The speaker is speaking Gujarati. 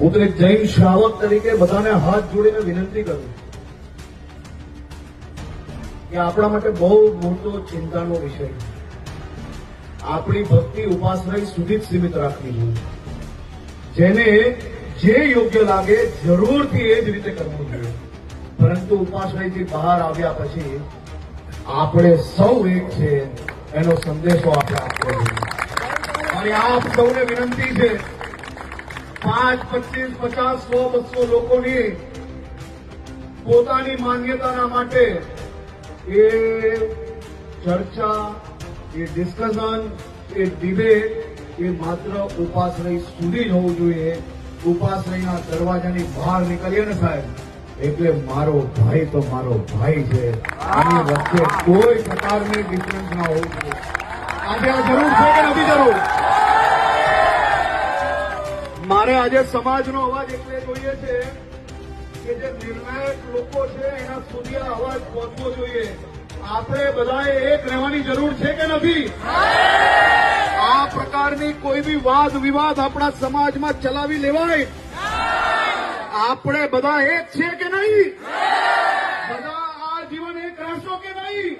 હું તો એક જૈન શ્રાવક તરીકે બધાને હાથ જોડીને વિનંતી કરું કે આપણા માટે બહુ મોટો ચિંતાનો વિષય આપણી ભક્તિ ઉપાસના સુધી જ સીમિત રાખવી જોઈએ. જેને જે યોગ્ય લાગે જરૂરથી એ જ રીતે કરવું જોઈએ. પરંતુ ઉપાસનાથી બહાર આવ્યા પછી આપણે સૌ એક છે એનો સંદેશો આપણે આપવો જોઈએ. અને આપ સૌને વિનંતી છે પાંચ પચીસ, પચાસ, સો, બસો લોકોની પોતાની માન્યતાના માટે એ ચર્ચા, એ ડિસ્કશન એ ડિબેટ એ માત્ર ઉપાશ્રય સુધી જ હોવું જોઈએ. ઉપાશ્રયના દરવાજાની બહાર નીકળીએ ને સાહેબ, એટલે મારો ભાઈ તો મારો ભાઈ છે. આની વચ્ચે કોઈ પ્રકારની ડિફરન્સ ના હોવું જોઈએ. આજે આ જરૂર છે કે નથી જરૂર? મારે આજે સમાજનો અવાજ એટલે જોઈએ છે કે જે નિર્ણાયક લોકો છે એના સુધી આ અવાજ પહોંચવો જોઈએ. આપણે બધાએ એક રહેવાની જરૂર છે કે નથી? આ પ્રકારની કોઈ બી વાદ વિવાદ આપણા સમાજમાં ચલાવી લેવાય? આપણે બધા એક છે કે નહીં? બધા આ જીવન એક રહેશો કે નહીં?